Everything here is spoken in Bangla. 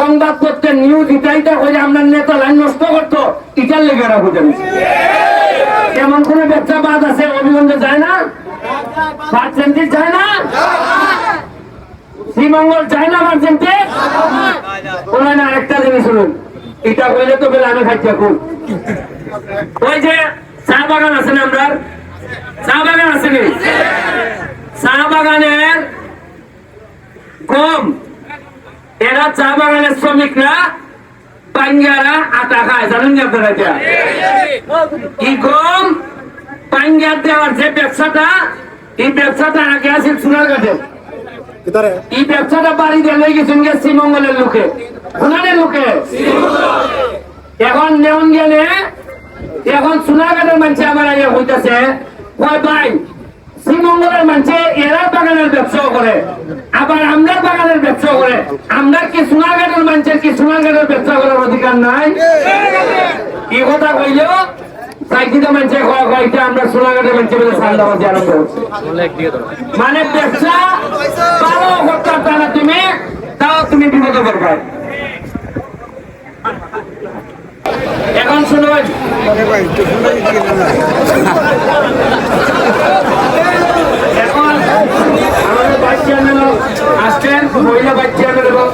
সংবাদপত্রের নিউজ ইটাইটা হয়ে আপনার নেতা লাইন নষ্ট করতো, ইটার লেগে রাখো জানি এমন কোন ব্যবসা বাদ আছে অভিগঞ্জে যায় না? পার্সেন্টেজ যায় না? শ্রীমঙ্গল যায় না পার্সেন্টেজ ওনার না একটা জিনিস শুনুন এটা হইলে তো বেলা আমি খাইছি এখন ওই যে চা বাগান আছে না আমরা চা বাগান আছে নি? চা বাগানের গম। এরা চা বাগানের শ্রমিকরা পাঞ্জারা আটা খায় জানেন কি আপনারা এটা? এই গম পাঞ্জার দেওয়ার যে ব্যবসাটা এই ব্যবসাটা আগে আছে সোনারঘাটে এই ব্যবসাটা বাড়ি দিয়ে লই গেছেন গে শ্রীমঙ্গলের লোকে। সোনারের লোকে। এখন নেওন গেলে এখন সোনারঘাটের মানুষ আমার আগে হইতেছে। কয় ভাই শ্রীমঙ্গলের মানুষে এরা বাগানের ব্যবসাও করে। আবার আমরা ব্যবসা করে। আমরা কি সোনারঘাটের মানুষের কি সোনারঘাটের ব্যবসা করার অধিকার নাই? কি কথা কইল? মানে তুমি, তাও তুমি এখন শুনুন। আসছেন মহিলা বাচ্চা এবং